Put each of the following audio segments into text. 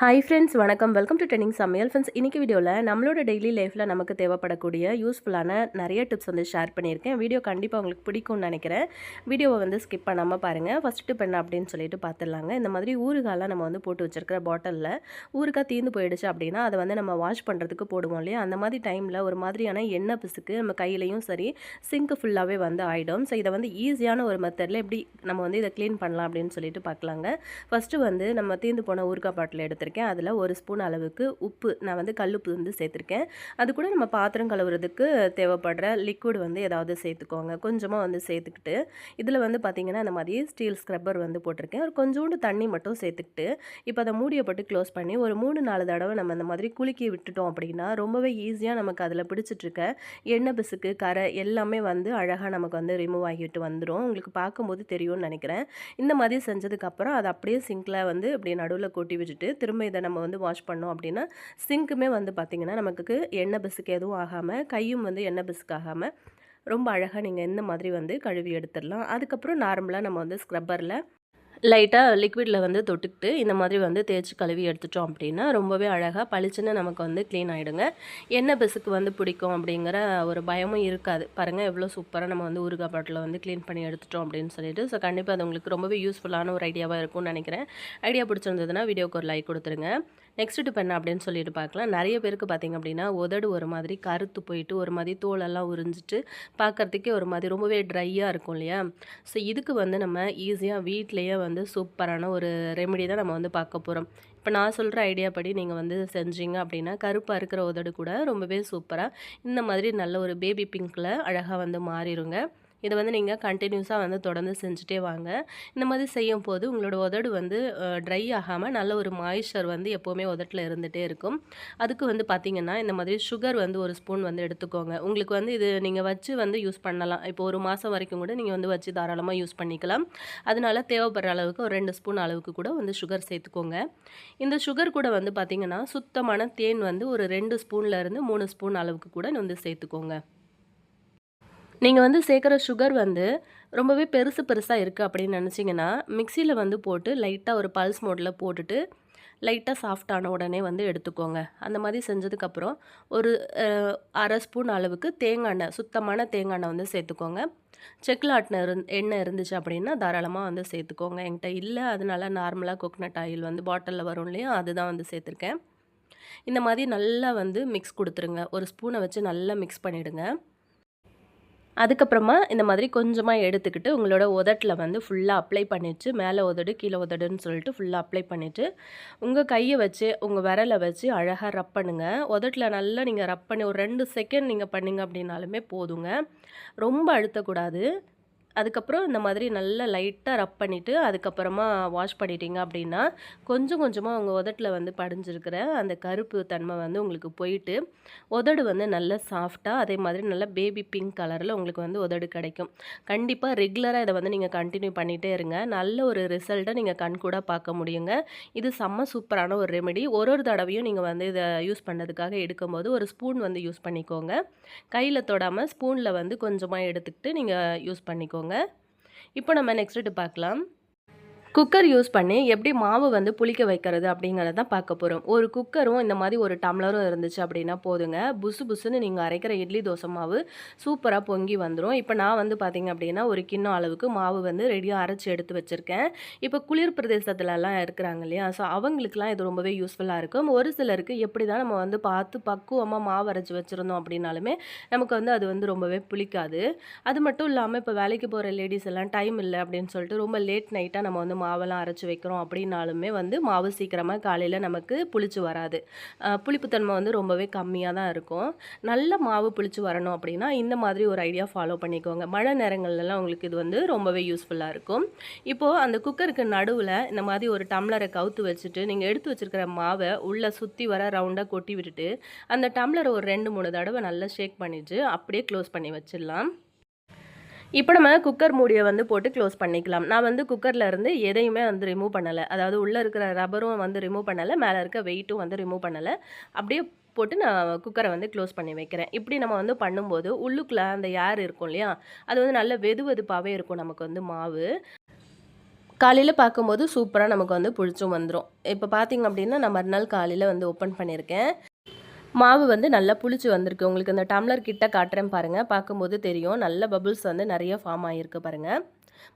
Hi friends வணக்கம். Welcome to training சமையல் friends இன்றைக்கி வீடியோவில் நம்மளோட டெய்லி லைஃப்பில் நமக்கு தேவைப்படக்கூடிய யூஸ்ஃபுல்லான நிறைய டிப்ஸ் வந்து ஷேர் பண்ணியிருக்கேன். வீடியோ கண்டிப்பாக உங்களுக்கு பிடிக்கும்னு நினைக்கிறேன். வீடியோவை வந்து ஸ்கிப் பண்ணாமல் பாருங்கள் ஃபஸ்ட் டிப் என்ன அப்படின்னு சொல்லிட்டு பார்த்துடலாங்க இந்த மாதிரி ஊறுகாலாம் நம்ம வந்து போட்டு வச்சிருக்கிற பாட்டிலில் ஊறுகாய் தீர்ந்து போயிடுச்சு அப்படின்னா அதை வந்து நம்ம வாஷ் பண்ணுறதுக்கு போடுவோம் இல்லையா? அந்த மாதிரி டைமில் ஒரு மாதிரியான எண்ணெய் பிசுக்கு நம்ம கையிலையும் சரி சிங்க் ஃபுல்லாகவே வந்து ஆகிடும் ஸோ இதை வந்து ஈஸியான ஒரு மெத்தடில் எப்படி நம்ம வந்து இதை க்ளீன் பண்ணலாம் அப்படின்னு சொல்லிட்டு பார்க்கலாங்க ஃபஸ்ட்டு வந்து நம்ம தீர்ந்து போன ஊறுகாய் பாட்டில் எடுத்துருக்கேன் அதில் ஒரு ஸ்பூன் அளவுக்கு உப்பு நான் வந்து கல்லுப்பு வந்து சேர்த்துருக்கேன். அது கூட நம்ம பாத்திரம் கழுவுறதுக்கு தேவைப்படுற லிக்விட் வந்து ஏதாவது சேர்த்துக்கோங்க. கொஞ்சமாக வந்து சேர்த்துக்கிட்டு இதில் வந்து பார்த்திங்கன்னா இந்த மாதிரி ஸ்டீல் ஸ்க்ரப்பர் வந்து போட்டிருக்கேன். ஒரு கொஞ்சோண்டு தண்ணி மட்டும் சேர்த்துக்கிட்டு இப்போ அதை மூடியை போட்டு க்ளோஸ் பண்ணி ஒரு மூணு நாலு தடவை நம்ம இந்த மாதிரி குலுக்கி விட்டுட்டோம் அப்படின்னா ரொம்பவே ஈஸியாக நமக்கு அதில் பிடிச்சிட்ருக்க எண்ணெய் பிசுக்கு கரை எல்லாமே வந்து அழகாக நமக்கு வந்து ரிமூவ் ஆகிட்டு வந்துடும் உங்களுக்கு பார்க்கும்போது தெரியும்னு நினைக்கிறேன். இந்த மாதிரி செஞ்சதுக்கப்புறம் அதை அப்படியே சிங்கில் வந்து அப்படியே நடுவில் கொட்டி விட்டுட்டு திரும்ப இதை நம்ம வந்து வாஷ் பண்ணோம் அப்படின்னா சிங்க்குமே வந்து பார்த்திங்கன்னா நமக்கு எண்ணெய் பிசுக்கு எதுவும் ஆகாமல் கையும் வந்து எண்ணெய் பிசுக்கு ஆகாமல் ரொம்ப அழகாக நீங்கள் இந்த மாதிரி வந்து கழுவி எடுத்துடலாம். அதுக்கப்புறம் நார்மலாக நம்ம வந்து ஸ்க்ரப்பரில் லைட்டாக லிக்விடில் வந்து தொட்டுக்கிட்டு இந்த மாதிரி வந்து தேய்ச்சி கழுவி எடுத்துட்டோம் அப்படின்னா ரொம்பவே அழகாக பளிச்சுன்னு நமக்கு வந்து க்ளீன் ஆகிடுங்க எண்ணெய் பிசுக்கு வந்து பிடிக்கும் அப்படிங்கிற ஒரு பயமும் இருக்காது. பாருங்கள் எவ்வளோ சூப்பராக நம்ம வந்து ஊறுகாய் பாட்டில் வந்து க்ளீன் பண்ணி எடுத்துட்டோம் அப்படின்னு சொல்லிட்டு. ஸோ கண்டிப்பாக அது உங்களுக்கு ரொம்பவே யூஸ்ஃபுல்லான ஒரு ஐடியாவாக இருக்கும்னு நினைக்கிறேன். ஐடியா பிடிச்சிருந்ததுன்னா வீடியோக்கு ஒரு லைக் கொடுத்துருங்க. நெக்ஸ்ட் டிப் என்ன அப்படின்னு சொல்லிட்டு பார்க்கலாம். நிறைய பேருக்கு பார்த்திங்க அப்படின்னா உதடு ஒரு மாதிரி கருத்து போயிட்டு ஒரு மாதிரி தோலெல்லாம் உறிஞ்சிட்டு பார்க்குறதுக்கே ஒரு மாதிரி ரொம்பவே ட்ரையாக இருக்கும் இல்லையா? ஸோ இதுக்கு வந்து நம்ம ஈஸியாக வீட்லேயே வந்து சூப்பரான ஒரு ரெமெடி தான் நம்ம வந்து பார்க்க போகிறோம் இப்போ நான் சொல்கிற ஐடியா படி நீங்கள் வந்து செஞ்சீங்க அப்படின்னா கருப்பாக இருக்கிற உதடு கூட ரொம்பவே சூப்பராக இந்த மாதிரி நல்ல ஒரு பேபி பிங்க்கில் அழகாக வந்து மாறிடுங்க இதை வந்து நீங்கள் கண்டினியூஸாக வந்து தொடர்ந்து செஞ்சுட்டே வாங்க. இந்த மாதிரி செய்யும் போது உங்களோட உதடு வந்து ட்ரை ஆகாமல் நல்ல ஒரு மாய்ஸ்சர் வந்து எப்போவுமே உதட்டில் இருந்துகிட்டே இருக்கும். அதுக்கு வந்து பார்த்திங்கன்னா இந்த மாதிரி சுகர் வந்து ஒரு ஸ்பூன் வந்து எடுத்துக்கோங்க. உங்களுக்கு வந்து இது நீங்கள் வச்சு வந்து யூஸ் பண்ணலாம். இப்போ ஒரு மாதம் வரைக்கும் கூட நீங்கள் வந்து வச்சு தாராளமாக யூஸ் பண்ணிக்கலாம். அதனால் தேவைப்படுற அளவுக்கு ஒரு ரெண்டு ஸ்பூன் அளவுக்கு கூட வந்து சுகர் சேர்த்துக்கோங்க. இந்த சுகர் கூட வந்து பார்த்திங்கன்னா சுத்தமான தேன் வந்து ஒரு ரெண்டு ஸ்பூன்லேருந்து மூணு ஸ்பூன் அளவுக்கு கூட வந்து சேர்த்துக்கோங்க. நீங்கள் வந்து சேர்க்குற சுகர் வந்து ரொம்பவே பெருசு பெருசாக இருக்குது அப்படின்னு நினச்சிங்கன்னா மிக்சியில் வந்து போட்டு லைட்டாக ஒரு பல்ஸ் மோடில் போட்டுட்டு லைட்டாக சாஃப்டான உடனே வந்து எடுத்துக்கோங்க. அந்த மாதிரி செஞ்சதுக்கப்புறம் ஒரு அரை ஸ்பூன் அளவுக்கு தேங்காய் எண்ணெய் சுத்தமான தேங்காய் எண்ணெய் வந்து சேர்த்துக்கோங்க. செக்கில் ஆட்டின இருந் எண்ணெய் இருந்துச்சு அப்படின்னா தாராளமாக வந்து சேர்த்துக்கோங்க. என்கிட்ட இல்லை அதனால நார்மலாக கோகனட் ஆயில் வந்து பாட்டிலில் வரும் இல்லையா அதுதான் வந்து சேர்த்துருக்கேன். இந்த மாதிரி நல்லா வந்து மிக்ஸ் கொடுத்துருங்க. ஒரு ஸ்பூனை வச்சு நல்லா மிக்ஸ் பண்ணிவிடுங்க அதுக்கப்புறமா இந்த மாதிரி கொஞ்சமாக எடுத்துக்கிட்டு உங்களோட உதட்டில் வந்து ஃபுல்லாக அப்ளை பண்ணிவிட்டு மேலே உதடு கீழே உதடுன்னு சொல்லிட்டு ஃபுல்லாக அப்ளை பண்ணிவிட்டு உங்கள் கையை வச்சு உங்கள் விரலை வச்சு அழகாக ரப் பண்ணுங்கள் உதட்டில் நல்லா நீங்கள் ரப் பண்ணி ஒரு ரெண்டு செகண்ட் நீங்கள் பண்ணிங்க அப்படின்னாலுமே போதுங்க. ரொம்ப அழுத்தக்கூடாது. அதுக்கப்புறம் இந்த மாதிரி நல்லா லைட்டாக ரப் பண்ணிவிட்டு அதுக்கப்புறமா வாஷ் பண்ணிட்டீங்க அப்படின்னா கொஞ்சம் கொஞ்சமாக உங்கள் உதட்டில் வந்து படிஞ்சிருக்கிற அந்த கருப்பு தன்மை வந்து உங்களுக்கு போயிட்டு உதடு வந்து நல்லா சாஃப்டாக அதே மாதிரி நல்ல பேபி பிங்க் கலரில் உங்களுக்கு வந்து உதடு கிடைக்கும். கண்டிப்பாக ரெகுலராக இதை வந்து நீங்கள் கண்டினியூ பண்ணிகிட்டே இருங்க. நல்ல ஒரு ரிசல்ட்டை நீங்கள் கண் கூட பார்க்க முடியுங்க. இது செம்ம சூப்பரான ஒரு ரெமெடி. ஒரு ஒரு தடவையும் நீங்கள் வந்து இதை யூஸ் பண்ணதுக்காக எடுக்கும்போது ஒரு ஸ்பூன் வந்து யூஸ் பண்ணிக்கோங்க. கையில் தொடாமல் ஸ்பூனில் வந்து கொஞ்சமாக எடுத்துக்கிட்டு நீங்கள் யூஸ் பண்ணிக்கோங்க. வச்சுக்கோங்க. இப்போ நம்ம நெக்ஸ்ட்டு பார்க்கலாம். குக்கர் யூஸ் பண்ணி எப்படி மாவு வந்து புளிக்க வைக்கிறது அப்படிங்கிறத தான் பார்க்க போகிறோம் ஒரு குக்கரும் இந்த மாதிரி ஒரு டம்ளரும் இருந்துச்சு அப்படின்னா போதுங்க. புசு புசுன்னு நீங்கள் அரைக்கிற இட்லி தோசை மாவு சூப்பராக பொங்கி வந்துடும் இப்போ நான் வந்து பார்த்திங்க அப்படின்னா ஒரு கிண்ணம் அளவுக்கு மாவு வந்து ரெடியாக அரைச்சி எடுத்து வச்சுருக்கேன். இப்போ குளிர் பிரதேசத்துலலாம் இருக்கிறாங்க இல்லையா? ஸோ அவங்களுக்குலாம் இது ரொம்பவே யூஸ்ஃபுல்லாக இருக்கும். ஒரு சிலருக்கு எப்படி தான் நம்ம வந்து பார்த்து பக்குவமாக மாவு அரைச்சி வச்சுருந்தோம் அப்படின்னாலுமே நமக்கு வந்து அது வந்து ரொம்பவே புளிக்காது. அது மட்டும் இல்லாமல் இப்போ வேலைக்கு போகிற லேடிஸ் எல்லாம் டைம் இல்லை அப்படின்னு சொல்லிட்டு ரொம்ப லேட் நைட்டாக நம்ம வந்து மாவெல்லாம் அரைச்சி வைக்கிறோம் அப்படின்னாலுமே வந்து மாவு சீக்கிரமாக காலையில் நமக்கு புளிச்சு வராது. புளிப்புத்தன்மை வந்து ரொம்பவே கம்மியாக தான் இருக்கும். நல்ல மாவு புளிச்சு வரணும் அப்படின்னா இந்த மாதிரி ஒரு ஐடியா ஃபாலோ பண்ணிக்கோங்க. மழை நேரங்கள்லாம் உங்களுக்கு இது வந்து ரொம்பவே யூஸ்ஃபுல்லாக இருக்கும். இப்போது அந்த குக்கருக்கு நடுவில் இந்த மாதிரி ஒரு டம்ளரை கவுத்து வச்சுட்டு நீங்கள் எடுத்து வச்சுருக்கிற மாவை உள்ளே சுற்றி வர ரவுண்டாக கொட்டி விட்டுட்டு அந்த டம்ளரை ஒரு ரெண்டு மூணு தடவை நல்லா ஷேக் பண்ணிவிட்டு அப்படியே க்ளோஸ் பண்ணி வச்சிடலாம். இப்போ நம்ம குக்கர் மூடியை வந்து போட்டு க்ளோஸ் பண்ணிக்கலாம். நான் வந்து குக்கரில் இருந்து எதையுமே வந்து ரிமூவ் பண்ணலை. அதாவது உள்ளே இருக்கிற ரப்பரும் வந்து ரிமூவ் பண்ணலை. மேலே இருக்க வெயிட்டும் வந்து ரிமூவ் பண்ணலை. அப்படியே போட்டு நான் குக்கரை வந்து க்ளோஸ் பண்ணி வைக்கிறேன். இப்படி நம்ம வந்து பண்ணும்போது உள்ளுக்குள்ளே அந்த ஏர் இருக்கும் இல்லையா? அது வந்து நல்ல வெது வெதுப்பாகவே இருக்கும் நமக்கு வந்து மாவு. காலையில் பார்க்கும்போது சூப்பராக நமக்கு வந்து புளிச்சும் வந்துடும் இப்போ பார்த்திங்க அப்படின்னா நான் மறுநாள் காலையில் வந்து ஓப்பன் பண்ணியிருக்கேன். மாவு வந்து நல்லா புளிச்சு வந்திருக்கு. உங்களுக்கு இந்த டம்ளர் கிட்ட காட்டுறேன் பாருங்கள் பார்க்கும்போது தெரியும். நல்ல பபுள்ஸ் வந்து நிறைய ஃபார்ம் ஆகிருக்கு பாருங்கள்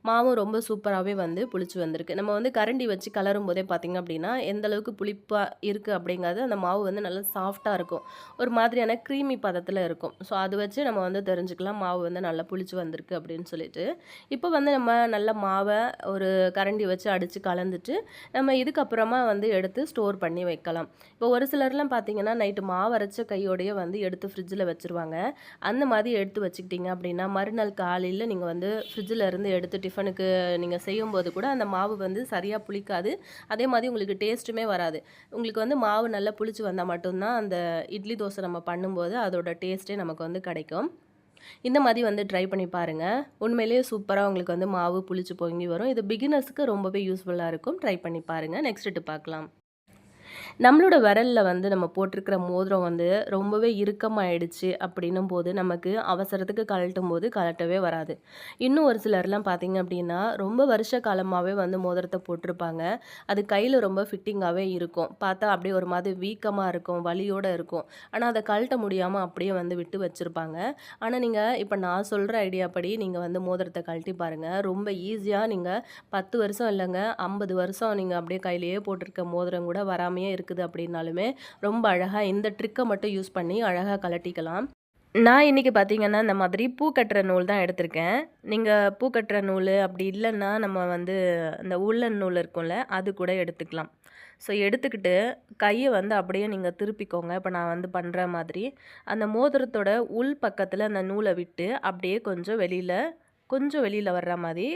மாவும் ரொம்ப சூப்பராகவே வந்து புளிச்சு வந்திருக்கு. நம்ம வந்து கரண்டி வச்சு கலரும் போதே பார்த்திங்க அப்படின்னா எந்த அளவுக்கு புளிப்பாக இருக்குது அப்படிங்கிறது அந்த மாவு வந்து நல்லா சாஃப்டாக இருக்கும். ஒரு மாதிரியான க்ரீமி பதத்தில் இருக்கும். ஸோ அது வச்சு நம்ம வந்து தெரிஞ்சுக்கலாம் மாவு வந்து நல்லா புளிச்சு வந்திருக்கு அப்படின்னு சொல்லிட்டு. இப்போ வந்து நம்ம நல்ல மாவை ஒரு கரண்டி வச்சு அடித்து கலந்துட்டு நம்ம இதுக்கப்புறமா வந்து எடுத்து ஸ்டோர் பண்ணி வைக்கலாம். இப்போ ஒரு சிலர்லாம் பார்த்தீங்கன்னா நைட்டு மாவு அரைச்ச கையோடையே வந்து எடுத்து ஃப்ரிட்ஜில் வச்சுருவாங்க. அந்த மாதிரி எடுத்து வச்சுக்கிட்டிங்க அப்படின்னா மறுநாள் காலையில் நீங்கள் வந்து ஃப்ரிட்ஜில் இருந்து எடுத்துட்டு டிஃபனுக்கு நீங்கள் செய்யும்போது கூட அந்த மாவு வந்து சரியாக புளிக்காது. அதே மாதிரி உங்களுக்கு டேஸ்ட்டுமே வராது. உங்களுக்கு வந்து மாவு நல்லா புளிச்சு வந்தால் மட்டும்தான் அந்த இட்லி தோசை நம்ம பண்ணும்போது அதோட டேஸ்ட்டே நமக்கு வந்து கிடைக்கும். இந்த மாதிரி வந்து ட்ரை பண்ணி பாருங்கள் உண்மையிலேயே சூப்பராக உங்களுக்கு வந்து மாவு புளிச்சு பொங்கி வரும். இது பிகினர்ஸுக்கு ரொம்பவே யூஸ்ஃபுல்லாக இருக்கும். ட்ரை பண்ணி பாருங்கள் நெக்ஸ்ட்டு பார்க்கலாம். நம்மளோட விரலில் வந்து நம்ம போட்டிருக்கிற மோதிரம் வந்து ரொம்பவே இறுக்கமாயிடுச்சு அப்படின்னும் போது நமக்கு அவசரத்துக்கு கழட்டும் போது கழட்டவே வராது. இன்னும் ஒரு சிலர்லாம் பார்த்தீங்க அப்படின்னா ரொம்ப வருஷ காலமாகவே வந்து மோதிரத்தை போட்டிருப்பாங்க. அது கையில் ரொம்ப ஃபிட்டிங்காகவே இருக்கும். பார்த்தா அப்படியே ஒரு மாதிரி வீக்கமாக இருக்கும் வலியோடு இருக்கும். ஆனால் அதை கழட்ட முடியாமல் அப்படியே வந்து விட்டு வச்சுருப்பாங்க. ஆனால் நீங்கள் இப்போ நான் சொல்கிற ஐடியா படி நீங்கள் வந்து மோதிரத்தை கழட்டி பாருங்கள் ரொம்ப ஈஸியாக நீங்கள் பத்து வருஷம் இல்லைங்க ஐம்பது வருஷம் நீங்கள் அப்படியே கையிலேயே போட்டிருக்க மோதிரம் கூட வராமையே இருக்குது அப்படின்னாலுமே ரொம்ப அழகாக இந்த ட்ரிக்கை மட்டும் யூஸ் பண்ணி அழகாக கலட்டிக்கலாம். நான் இன்றைக்கி பார்த்தீங்கன்னா இந்த மாதிரி பூ கட்டுற நூல் தான் எடுத்திருக்கேன். நீங்கள் பூ கட்டுற நூல் அப்படி இல்லைன்னா நம்ம வந்து இந்த உள்ளன் நூல் இருக்கும்ல அது கூட எடுத்துக்கலாம். ஸோ எடுத்துக்கிட்டு கையை வந்து அப்படியே நீங்கள் திருப்பிக்கோங்க. இப்போ நான் வந்து பண்ணுற மாதிரி அந்த மோதிரத்தோட உள் பக்கத்தில் அந்த நூலை விட்டு அப்படியே கொஞ்சம் வெளியில் கொஞ்சம் வெளியில் வர்ற மாதிரி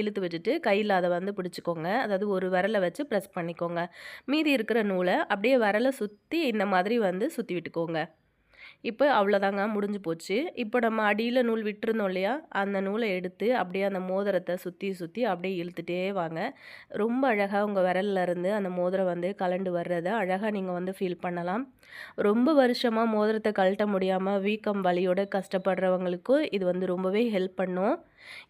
இழுத்து வச்சுட்டு கையில் அதை வந்து பிடிச்சிக்கோங்க. அதாவது ஒரு விரலை வச்சு ப்ரெஸ் பண்ணிக்கோங்க. மீதி இருக்கிற நூலை அப்படியே விரலை சுற்றி இந்த மாதிரி வந்து சுற்றி விட்டுக்கோங்க. இப்போ அவ்வளோதாங்க முடிஞ்சு போச்சு. இப்போ நம்ம அடியில் நூல் விட்டுருந்தோம் இல்லையா? அந்த நூலை எடுத்து அப்படியே அந்த மோதிரத்தை சுற்றி சுற்றி அப்படியே இழுத்துட்டே வாங்க. ரொம்ப அழகாக உங்கள் விரல்ல இருந்து அந்த மோதிரம் வந்து கலண்டு வர்றதை அழகாக நீங்கள் வந்து ஃபீல் பண்ணலாம். ரொம்ப வருஷமாக மோதிரத்தை கழட்ட முடியாமல் வீக்கம் வலியோட கஷ்டப்படுறவங்களுக்கும் இது வந்து ரொம்பவே ஹெல்ப் பண்ணும்.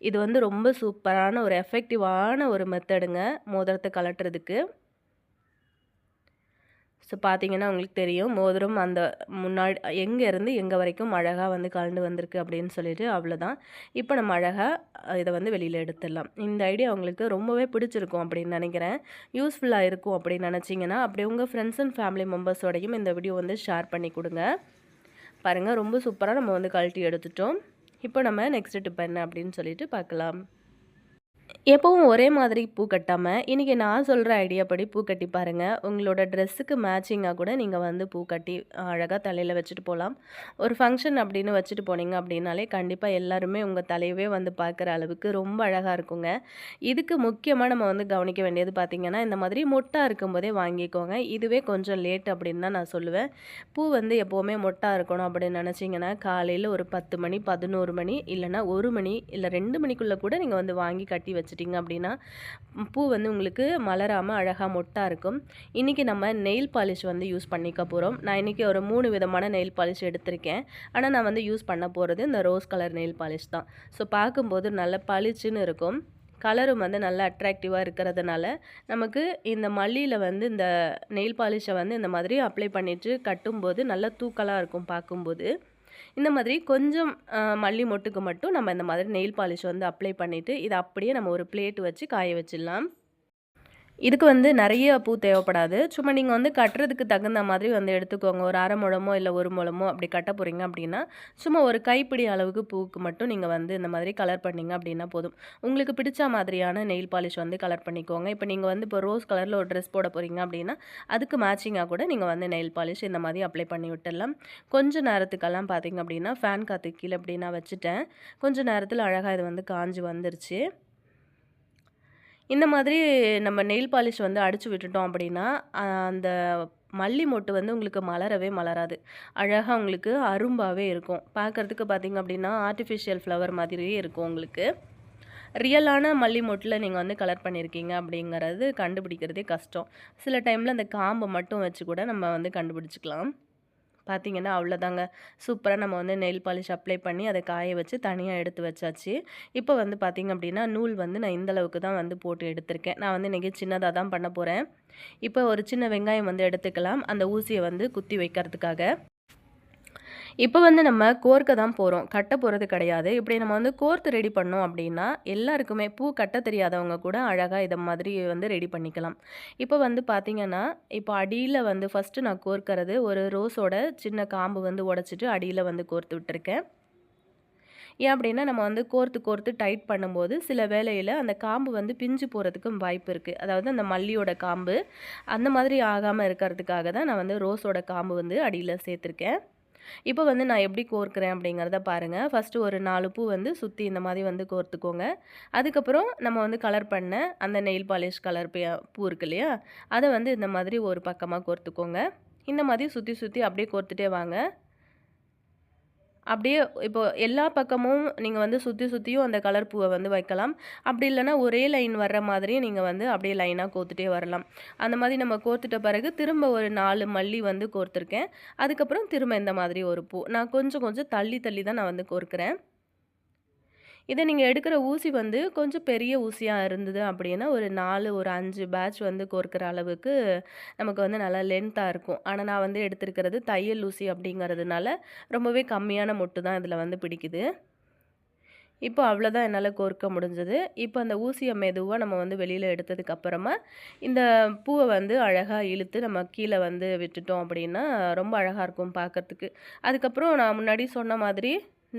இது வந்து ரொம்ப சூப்பரான ஒரு எஃபெக்டிவான ஒரு மெத்தடுங்க மோதிரத்தை கலட்டுறதுக்கு ஸோ பார்த்தீங்கன்னா உங்களுக்கு தெரியும் மோதிரம் அந்த முன்னாடி எங்கேருந்து எங்கே வரைக்கும் அழகாக வந்து கலந்து வந்திருக்கு அப்படின்னு சொல்லிட்டு அவ்வளோதான் இப்போ நம்ம அழகாக இதை வந்து வெளியில் எடுத்துடலாம். இந்த ஐடியா உங்களுக்கு ரொம்பவே பிடிச்சிருக்கும் அப்படின்னு நினைக்கிறேன். யூஸ்ஃபுல்லாக இருக்கும் அப்படின்னு நினச்சிங்கன்னா அப்படி உங்கள் ஃப்ரெண்ட்ஸ் அண்ட் ஃபேமிலி மெம்பர்ஸோடையும் இந்த வீடியோ வந்து ஷேர் பண்ணி கொடுங்க. பாருங்கள் ரொம்ப சூப்பராக நம்ம வந்து கழட்டி எடுத்துட்டோம். இப்போ நம்ம நெக்ஸ்ட் டிப் என்ன அப்படின்னு சொல்லிட்டு பார்க்கலாம் எப்பவும் ஒரே மாதிரி பூ கட்டாமல் இன்றைக்கி நான் சொல்கிற ஐடியா படி பூ கட்டி பாருங்கள் உங்களோட ட்ரெஸ்ஸுக்கு மேட்சிங்காக கூட நீங்கள் வந்து பூ கட்டி அழகாக தலையில் வச்சுட்டு போகலாம் ஒரு ஃபங்க்ஷன் அப்படின்னு வச்சுட்டு போனீங்க அப்படின்னாலே கண்டிப்பாக எல்லாருமே உங்கள் தலையவே வந்து பார்க்குற அளவுக்கு ரொம்ப அழகாக இருக்குங்க. இதுக்கு முக்கியமாக நம்ம வந்து கவனிக்க வேண்டியது பார்த்திங்கன்னா இந்த மாதிரி மொட்டாக இருக்கும்போதே வாங்கிக்கோங்க. இதுவே கொஞ்சம் லேட் அப்படின்னு தான் நான் சொல்லுவேன். பூ வந்து எப்போவுமே மொட்டாக இருக்கணும் அப்படின்னு நினச்சிங்கன்னா காலையில் ஒரு பத்து மணி பதினோரு மணி இல்லைனா ஒரு மணி இல்லை ரெண்டு மணிக்குள்ளே கூட நீங்கள் வந்து வாங்கி கட்டி வச்சு வச்சிட்டிங்க அப்படின்னா பூ வந்து உங்களுக்கு மலராமல் அழகாக மொட்டாக இருக்கும். இன்றைக்கி நம்ம நெயில் பாலிஷ் வந்து யூஸ் பண்ணிக்க போகிறோம் நான் இன்றைக்கி ஒரு மூணு விதமான நெயில் பாலிஷ் எடுத்திருக்கேன். ஆனால் நான் வந்து யூஸ் பண்ண போகிறது இந்த ரோஸ் கலர் நெயில் பாலிஷ் தான். ஸோ பார்க்கும்போது நல்ல பளிச்சுன்னு இருக்கும். கலரும் வந்து நல்லா அட்ராக்டிவாக இருக்கிறதுனால நமக்கு இந்த மல்லியில் வந்து இந்த நெயில் பாலிஷை வந்து இந்த மாதிரி அப்ளை பண்ணிவிட்டு கட்டும்போது நல்லா தூக்கலாக இருக்கும் பார்க்கும்போது. இந்த மாதிரி கொஞ்சம் மல்லி மொட்டுக்கு மட்டும் நம்ம இந்த மாதிரி நெயில் பாலிஷ் வந்து அப்ளை பண்ணிவிட்டு இதை அப்படியே நம்ம ஒரு பிளேட் வச்சு காய வச்சிடலாம். இதுக்கு வந்து நிறைய பூ தேவைப்படாது. சும்மா நீங்கள் வந்து கட்டுறதுக்கு தகுந்த மாதிரி வந்து எடுத்துக்கோங்க. ஒரு அரை முழமோ இல்லை ஒரு முழமோ அப்படி கட்ட போகிறீங்க அப்படின்னா சும்மா ஒரு கைப்பிடி அளவுக்கு பூவுக்கு மட்டும் நீங்கள் வந்து இந்த மாதிரி கலர் பண்ணிங்க அப்படின்னா போதும். உங்களுக்கு பிடிச்ச மாதிரியான நெயில் பாலிஷ் வந்து கலர் பண்ணிக்கோங்க. இப்போ நீங்கள் வந்து இப்போ ரோஸ் கலரில் ஒரு ட்ரெஸ் போட போகிறீங்க அப்படின்னா அதுக்கு மேட்சிங்காக கூட நீங்கள் வந்து நெயில் பாலிஷ் இந்த மாதிரி அப்ளை பண்ணி விட்டுடலாம். கொஞ்சம் நேரத்துக்கெல்லாம் பார்த்தீங்க அப்படின்னா ஃபேன் காற்று கீழே அப்படின்னா வச்சுட்டேன். கொஞ்சம் நேரத்தில் அழகாக இது வந்து காஞ்சி வந்துருச்சு. இந்த மாதிரி நம்ம நெயில் பாலிஷ் வந்து அடித்து விட்டுட்டோம் அப்படின்னா அந்த மல்லி மொட்டு வந்து உங்களுக்கு மலரவே மலராது. அழகாக உங்களுக்கு அரும்பாகவே இருக்கும். பார்க்குறதுக்கு பார்த்திங்க அப்படின்னா ஆர்டிஃபிஷியல் ஃப்ளவர் மாதிரியே இருக்கும் உங்களுக்கு. ரியலான மல்லி மொட்டில் நீங்கள் வந்து கலர் பண்ணியிருக்கீங்க அப்படிங்கிறது கண்டுபிடிக்கிறதே கஷ்டம். சில டைமில் அந்த காம்பை மட்டும் வச்சு கூட நம்ம வந்து கண்டுபிடிச்சிக்கலாம். பார்த்திங்கன்னா அவ்வளோதாங்க. சூப்பராக நம்ம வந்து நெயில் பாலிஷ் அப்ளை பண்ணி அதை காய வச்சு தனியாக எடுத்து வச்சாச்சு. இப்போ வந்து பார்த்திங்க அப்படின்னா நூல் வந்து நான் இந்த அளவுக்கு தான் வந்து போட்டு எடுத்திருக்கேன். நான் வந்து இன்றைக்கி சின்னதாக தான் பண்ண போகிறேன் இப்போ ஒரு சின்ன வெங்காயம் வந்து எடுத்துக்கலாம். அந்த ஊசியை வந்து குத்தி வைக்கிறதுக்காக. இப்போ வந்து நம்ம கோர்க்க தான் போகிறோம் கட்ட போகிறது கிடையாது. இப்படி நம்ம வந்து கோர்த்து ரெடி பண்ணோம் அப்படின்னா எல்லாருக்குமே பூ கட்ட தெரியாதவங்க கூட அழகாக இதை மாதிரி வந்து ரெடி பண்ணிக்கலாம். இப்போ வந்து பார்த்திங்கன்னா இப்போ அடியில் வந்து ஃபஸ்ட்டு நான் கோர்க்கறது ஒரு ரோஸோட சின்ன காம்பு வந்து உடச்சிட்டு அடியில் வந்து கோர்த்து விட்டுருக்கேன். ஏன் அப்படின்னா நம்ம வந்து கோர்த்து கோர்த்து டைட் பண்ணும்போது சில வேளையில் அந்த காம்பு வந்து பிஞ்சு போகிறதுக்கும் வாய்ப்பு இருக்குது அதாவது அந்த மல்லியோட காம்பு அந்த மாதிரி ஆகாமல் இருக்கிறதுக்காக தான் நான் வந்து ரோஸோட காம்பு வந்து அடியில் சேர்த்துருக்கேன். இப்போ வந்து நான் எப்படி கோர்க்குறேன் அப்படிங்கிறத பாருங்கள் ஃபஸ்ட்டு ஒரு நாலு பூ வந்து சுற்றி இந்த மாதிரி வந்து கோர்த்துக்கோங்க. அதுக்கப்புறம் நம்ம வந்து கலர் பண்ண அந்த நெயில் பாலிஷ் கலர் பூ இருக்கு இல்லையா? அதை வந்து இந்த மாதிரி ஒரு பக்கமாக கோர்த்துக்கோங்க. இந்த மாதிரி சுற்றி சுற்றி அப்படியே கோர்த்துட்டே வாங்க. அப்படியே இப்போ எல்லா பக்கமும் நீங்கள் வந்து சுற்றி சுற்றியும் அந்த கலர் பூவை வந்து வைக்கலாம். அப்படி இல்லைனா ஒரே லைன் வர்ற மாதிரியும் நீங்கள் வந்து அப்படியே லைனாக கோத்துட்டே வரலாம். அந்த மாதிரி நம்ம கோர்த்துட்ட பிறகு திரும்ப ஒரு நாலு மல்லி வந்து கோர்த்துருக்கேன். அதுக்கப்புறம் திரும்ப இந்த மாதிரி ஒரு பூ. நான் கொஞ்சம் கொஞ்சம் தள்ளி தள்ளி தான் நான் வந்து கோர்க்குறேன். இதை நீங்கள் எடுக்கிற ஊசி வந்து கொஞ்சம் பெரிய ஊசியாக இருந்தது அப்படின்னா ஒரு நாலு ஒரு அஞ்சு பேட்ச் வந்து கோர்க்கிற அளவுக்கு நமக்கு வந்து நல்லா லென்த்தாக இருக்கும். ஆனால் நான் வந்து எடுத்திருக்கிறது தையல் ஊசி அப்படிங்கிறதுனால ரொம்பவே கம்மியான மொட்டு தான் இதில் வந்து பிடிக்குது. இப்போ அவ்வளோதான் என்னால் கோர்க்க முடிஞ்சது. இப்போ அந்த ஊசியை மெதுவாக நம்ம வந்து வெளியில் எடுத்ததுக்கப்புறமா இந்த பூவை வந்து அழகாக இழுத்து நம்ம கீழே வந்து விட்டுட்டோம் அப்படின்னா ரொம்ப அழகாக இருக்கும் பார்க்குறதுக்கு. அதுக்கப்புறம் நான் முன்னாடி சொன்ன மாதிரி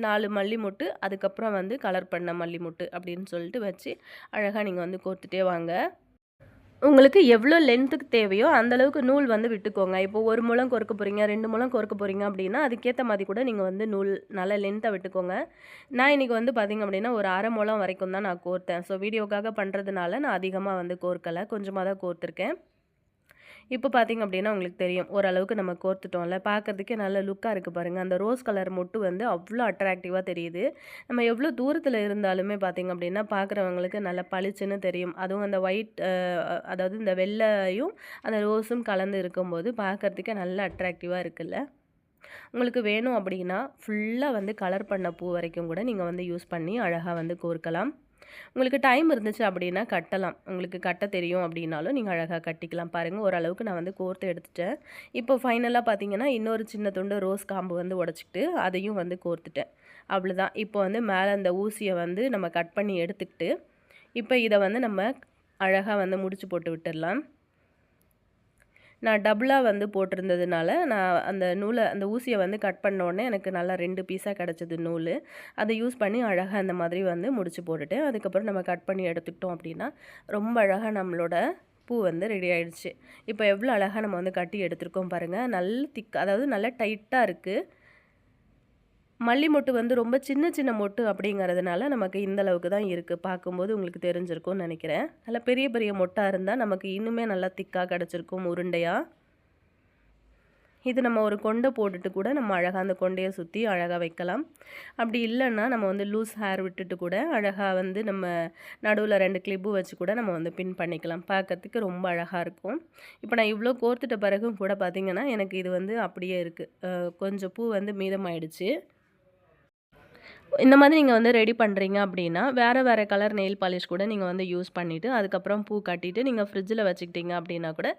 நாலு மல்லி மொட்டு அதுக்கப்புறம் வந்து கலர் பண்ண மல்லி மொட்டு அப்படின்னு சொல்லிட்டு வச்சு அழகாக நீங்கள் வந்து கோர்த்துட்டே வாங்க. உங்களுக்கு எவ்வளோ லென்த்துக்கு தேவையோ அந்தளவுக்கு நூல் வந்து விட்டுக்கோங்க. இப்போ ஒரு முழம் கொறுக்க போகிறீங்க ரெண்டு முழம் கொறுக்க போகிறீங்க அப்படின்னா அதுக்கேற்ற மாதிரி கூட நீங்கள் வந்து நூல் நல்லா லென்த்தாக விட்டுக்கோங்க. நான் இன்றைக்கி வந்து பார்த்திங்க அப்படின்னா ஒரு அரை முழம் வரைக்கும் தான் நான் கோர்த்தேன். ஸோ வீடியோக்காக பண்ணுறதுனால நான் அதிகமாக வந்து கோர்க்கலை. கொஞ்சமாக தான் கோர்த்துருக்கேன். இப்போ பார்த்திங்க அப்படின்னா உங்களுக்கு தெரியும். ஓரளவுக்கு நம்ம கோர்த்துட்டோம்ல. பார்க்குறதுக்கே நல்ல லுக்காக இருக்குது பாருங்கள் அந்த ரோஸ் கலர் மொட்டு வந்து அவ்வளோ அட்ராக்டிவாக தெரியுது. நம்ம எவ்வளோ தூரத்தில் இருந்தாலுமே பார்த்திங்க அப்படின்னா பார்க்குறவங்களுக்கு நல்ல பளிச்சுன்னு தெரியும். அதுவும் அந்த ஒயிட் அதாவது இந்த வெள்ளையும் அந்த ரோஸும் கலந்து இருக்கும்போது பார்க்குறதுக்கே நல்ல அட்ராக்டிவாக இருக்குல்ல. உங்களுக்கு வேணும் அப்படின்னா ஃபுல்லாக வந்து கலர் பண்ண பூ வரைக்கும் கூட நீங்கள் வந்து யூஸ் பண்ணி அழகாக வந்து கோர்க்கலாம். உங்களுக்கு டைம் இருந்துச்சு அப்படின்னா கட்டலாம். உங்களுக்கு கட்ட தெரியும் அப்படின்னாலும் நீங்கள் அழகாக கட்டிக்கலாம். பாருங்கள் ஓரளவுக்கு நான் வந்து கோர்த்து எடுத்துட்டேன். இப்போ ஃபைனலாக பார்த்தீங்கன்னா இன்னொரு சின்ன துண்டு ரோஸ் காம்பு வந்து உடச்சிக்கிட்டு அதையும் வந்து கோர்த்துட்டேன். அவ்வளோதான் இப்போ வந்து மேலே அந்த ஊசியை வந்து நம்ம கட் பண்ணி எடுத்துக்கிட்டு இப்போ இதை வந்து நம்ம அழகாக வந்து முடிச்சு போட்டு விட்டுடலாம். நான் டபுளாக வந்து போட்டிருந்ததுனால நான் அந்த நூலை அந்த ஊசியை வந்து கட் பண்ணோடனே எனக்கு நல்லா ரெண்டு பீஸாக கிடச்சிது நூல். அதை யூஸ் பண்ணி அழகாக அந்த மாதிரி வந்து முடிச்சு போட்டுட்டு அதுக்கப்புறம் நம்ம கட் பண்ணி எடுத்துக்கிட்டோம் அப்படின்னா ரொம்ப அழகாக நம்மளோட பூ வந்து ரெடி ஆயிடுச்சு. இப்போ எவ்வளோ அழகாக நம்ம வந்து கட்டி எடுத்துருக்கோம் பாருங்கள் நல்ல திக் அதாவது நல்லா டைட்டாக இருக்குது மல்லி மொட்டு வந்து ரொம்ப சின்ன சின்ன மொட்டு அப்படிங்கிறதுனால நமக்கு இந்த அளவுக்கு தான் இருக்குது பார்க்கும்போது உங்களுக்கு தெரிஞ்சிருக்கும்னு நினைக்கிறேன். நல்லா பெரிய பெரிய மொட்டாக இருந்தால் நமக்கு இன்னுமே நல்லா திக்காக கிடச்சிருக்கும் உருண்டையாக இது நம்ம ஒரு கொண்டை போட்டுட்டு கூட நம்ம அழகாக அந்த கொண்டையை சுற்றி அழகாக வைக்கலாம். அப்படி இல்லைன்னா நம்ம வந்து லூஸ் ஹேர் விட்டுட்டு கூட அழகாக வந்து நம்ம நடுவில் ரெண்டு கிளிப்பு வச்சு கூட நம்ம வந்து பின் பண்ணிக்கலாம். பார்க்கறதுக்கு ரொம்ப அழகாக இருக்கும். இப்போ நான் இவ்வளோ கோர்த்துட்ட பிறகும் கூட பார்த்திங்கன்னா எனக்கு இது வந்து அப்படியே இருக்குது கொஞ்சம் பூ வந்து மீதமாயிடுச்சு. இந்த மாதிரி நீங்கள் வந்து ரெடி பண்ணுறீங்க அப்படின்னா வேறு வேறு கலர் நெயில் பாலிஷ் கூட நீங்கள் வந்து யூஸ் பண்ணிவிட்டு அதுக்கப்புறம் பூ கட்டிட்டு நீங்கள் ஃப்ரிட்ஜில் வச்சுக்கிட்டீங்க அப்படின்னா கூட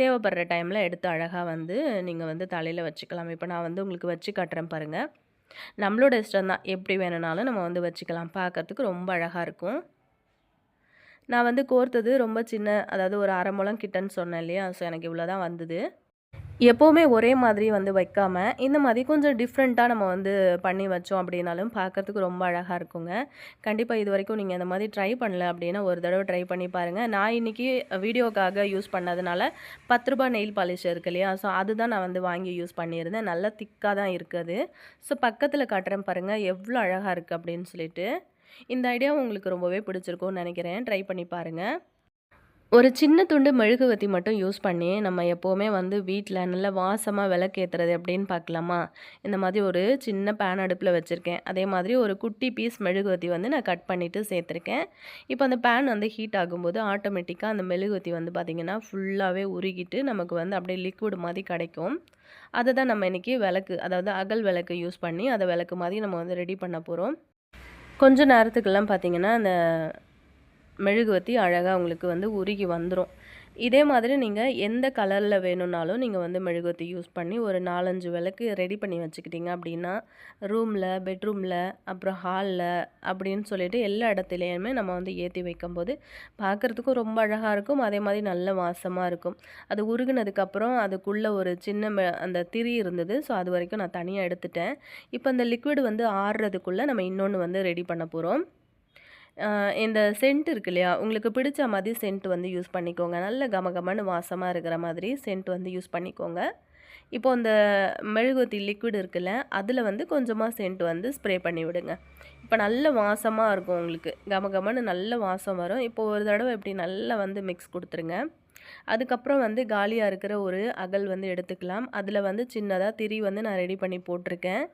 தேவைப்படுற டைமில் எடுத்து அழகாக வந்து நீங்கள் வந்து தலையில் வச்சுக்கலாம். இப்போ நான் வந்து உங்களுக்கு வச்சு காட்டுறேன் பாருங்கள் நம்மளோட இஷ்டம் தான். எப்படி வேணுனாலும் நம்ம வந்து வச்சுக்கலாம். பார்க்குறதுக்கு ரொம்ப அழகாக இருக்கும். நான் வந்து கோர்த்தது ரொம்ப சின்ன அதாவது ஒரு அரை முளம் கிட்டன்னு சொன்னேன் இல்லையா? ஸோ எனக்கு இவ்வளோ தான் வந்தது. எப்போவுமே ஒரே மாதிரி வந்து வைக்காமல் இந்த மாதிரி கொஞ்சம் டிஃப்ரெண்ட்டாக நம்ம வந்து பண்ணி வச்சோம் அப்படின்னாலும் பார்க்குறதுக்கு ரொம்ப அழகாக இருக்குங்க. கண்டிப்பாக இது வரைக்கும் நீங்கள் இந்த மாதிரி ட்ரை பண்ணல அப்படின்னா ஒரு தடவை ட்ரை பண்ணி பாருங்கள் நான் இன்றைக்கி வீடியோக்காக யூஸ் பண்ணதுனால பத்து ரூபா நெயில் பாலிஷ் இருக்கு இல்லையா? ஸோ அதுதான் நான் வந்து வாங்கி யூஸ் பண்ணியிருந்தேன். நல்லா திக்காக தான் இருக்குது ஸோ பக்கத்தில் காட்டுறேன் பாருங்கள் எவ்வளோ அழகாக இருக்குது அப்படின்னு சொல்லிட்டு. இந்த ஐடியா உங்களுக்கு ரொம்பவே பிடிச்சிருக்கும்னு நினைக்கிறேன். ட்ரை பண்ணி பாருங்கள் ஒரு சின்ன துண்டு மெழுகுவர்த்தி மட்டும் யூஸ் பண்ணி நம்ம எப்போவுமே வந்து வீட்டில் நல்ல வாசமாக விளக்கேற்றுறது அப்படின்னு பார்க்கலாமா இந்த மாதிரி ஒரு சின்ன பேன் அடுப்பில் வச்சுருக்கேன். அதே மாதிரி ஒரு குட்டி பீஸ் மெழுகுவர்த்தி வந்து நான் கட் பண்ணிவிட்டு சேர்த்துருக்கேன். இப்போ அந்த பேன் வந்து ஹீட் ஆகும்போது ஆட்டோமேட்டிக்காக அந்த மெழுகுவத்தி வந்து பார்த்திங்கன்னா ஃபுல்லாகவே உருகிட்டு நமக்கு வந்து அப்படியே லிக்விட் மாதிரி கிடைக்கும். அதை தான் நம்ம இன்றைக்கி விளக்கு அதாவது அகல் விளக்கு யூஸ் பண்ணி அதை விளக்கு மாதிரி நம்ம வந்து ரெடி பண்ண போகிறோம் கொஞ்சம் நேரத்துக்கெல்லாம் பார்த்திங்கன்னா அந்த மெழுகுவர்த்தி அழகாக உங்களுக்கு வந்து உருகி வந்துடும் இதே மாதிரி நீங்கள் எந்த கலரில் வேணும்னாலும் நீங்கள் வந்து மெழுகுவத்தி யூஸ் பண்ணி ஒரு நாலஞ்சு விளக்கு ரெடி பண்ணி வச்சுக்கிட்டிங்க அப்படின்னா ரூமில் பெட்ரூமில் அப்புறம் ஹாலில் அப்படின்னு சொல்லிட்டு எல்லா இடத்துலையுமே நம்ம வந்து ஏற்றி வைக்கும்போது பார்க்குறதுக்கும் ரொம்ப அழகாக இருக்கும். அதே மாதிரி நல்ல வாசமாக இருக்கும். அது உருகுனதுக்கப்புறம் அதுக்குள்ளே ஒரு சின்ன மெ அந்த திரி இருந்தது. ஸோ அது வரைக்கும் நான் தனியாக எடுத்துட்டேன். இப்போ அந்த லிக்விட் வந்து ஆறுறதுக்குள்ளே நம்ம இன்னொன்று வந்து ரெடி பண்ண போகிறோம் இந்த சென்ட் இருக்கு இல்லையா? உங்களுக்கு பிடிச்ச மாதிரி சென்ட் வந்து யூஸ் பண்ணிக்கோங்க. நல்ல கமகமன்னு வாசமாக இருக்கிற மாதிரி சென்ட் வந்து யூஸ் பண்ணிக்கோங்க. இப்போ இந்த மெழுகுவத்தி லிக்விட் இருக்குல்ல அதில் வந்து கொஞ்சமாக சென்ட் வந்து ஸ்ப்ரே பண்ணி விடுங்க. இப்போ நல்ல வாசமாக இருக்கும் உங்களுக்கு. கமகமன்னு நல்ல வாசம் வரும். இப்போ ஒரு தடவை இப்படி நல்லா வந்து மிக்ஸ் கொடுத்துருங்க. அதுக்கப்புறம் வந்து காலியாக இருக்கிற ஒரு அகல் வந்து எடுத்துக்கலாம். அதில் வந்து சின்னதாக திரி வந்து நான் ரெடி பண்ணி போட்டிருக்கேன்.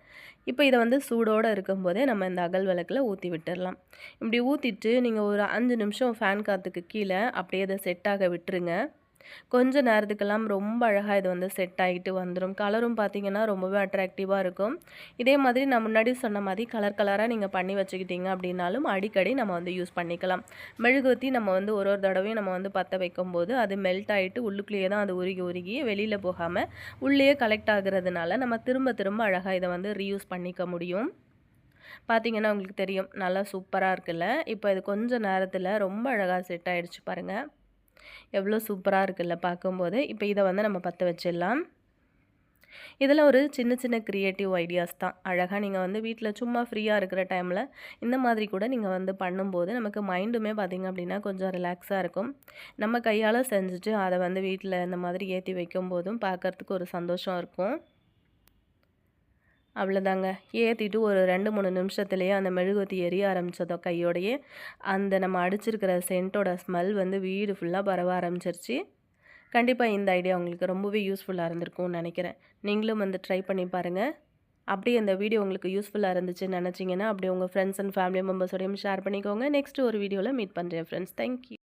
இப்போ இதை வந்து சூடோடு இருக்கும்போதே நம்ம இந்த அகல் விளக்கில் ஊற்றி விட்டுடலாம் இப்படி ஊற்றிட்டு நீங்கள் ஒரு அஞ்சு நிமிஷம் ஃபேன் காற்றுக்கு கீழே அப்படியே அதை செட்டாக விட்டுருங்க. கொஞ்ச நேரத்துக்கெல்லாம் ரொம்ப அழகாக இது வந்து செட் ஆகிட்டு வந்துடும் கலரும் பார்த்திங்கன்னா ரொம்பவே அட்ராக்டிவாக இருக்கும். இதே மாதிரி நான் முன்னாடி சொன்ன மாதிரி கலர் கலராக நீங்கள் பண்ணி வச்சுக்கிட்டீங்க அப்படின்னாலும் அடிக்கடி நம்ம வந்து யூஸ் பண்ணிக்கலாம். மெழுகுவத்தி நம்ம வந்து ஒரு ஒரு தடவையும் நம்ம வந்து பற்ற வைக்கும்போது அது மெல்ட் ஆகிட்டு உள்ளுக்குள்ளேயே தான் அது உருகி உருகி வெளியில் போகாமல் உள்ளேயே கலெக்ட் ஆகுறதுனால நம்ம திரும்ப திரும்ப அழகாக இதை வந்து ரீயூஸ் பண்ணிக்க முடியும். பார்த்தீங்கன்னா உங்களுக்கு தெரியும் நல்லா சூப்பராக இருக்குல்ல. இப்போ இது கொஞ்சம் நேரத்தில் ரொம்ப அழகாக செட் ஆகிடுச்சு பாருங்கள் எவ்வளோ சூப்பராக இருக்குல்ல பார்க்கும்போது. இப்போ இதை வந்து நம்ம பற்ற வச்சிடலாம். இதில் ஒரு சின்ன சின்ன க்ரியேட்டிவ் ஐடியாஸ் தான். அழகாக நீங்கள் வந்து வீட்டில் சும்மா ஃப்ரீயாக இருக்கிற டைமில் இந்த மாதிரி கூட நீங்கள் வந்து பண்ணும்போது நமக்கு மைண்டுமே பார்த்திங்க அப்படின்னா கொஞ்சம் ரிலாக்ஸாக இருக்கும். நம்ம கையால் செஞ்சுட்டு அதை வந்து வீட்டில் இந்த மாதிரி ஏற்றி வைக்கும் போதும் பார்க்குறதுக்கு ஒரு சந்தோஷம் இருக்கும். அவ்வளோதாங்க ஏற்றிட்டு ஒரு ரெண்டு மூணு நிமிஷத்துலேயே அந்த மெழுகுவத்தி எரிய ஆரம்பித்ததோ கையோடையே அந்த நம்ம அடிச்சிருக்கிற சென்ட்டோட ஸ்மெல் வந்து வீடு ஃபுல்லாக பரவ ஆரம்பிச்சிருச்சு. கண்டிப்பாக இந்த ஐடியா உங்களுக்கு ரொம்பவே யூஸ்ஃபுல்லாக இருந்திருக்கும்னு நினைக்கிறேன். நீங்களும் வந்து ட்ரை பண்ணி பாருங்கள் அப்படியே இந்த வீடியோ உங்களுக்கு யூஸ்ஃபுல்லாக இருந்துச்சுன்னு நினச்சிங்கன்னா அப்படியே உங்கள் ஃப்ரெண்ட்ஸ் அண்ட் ஃபேமிலி மெம்பர்ஸோடையும் ஷேர் பண்ணிக்கோங்க. நெக்ஸ்ட் ஒரு வீடியோவில் மீட் பண்ணுறேன் ஃப்ரெண்ட்ஸ் தேங்க்யூ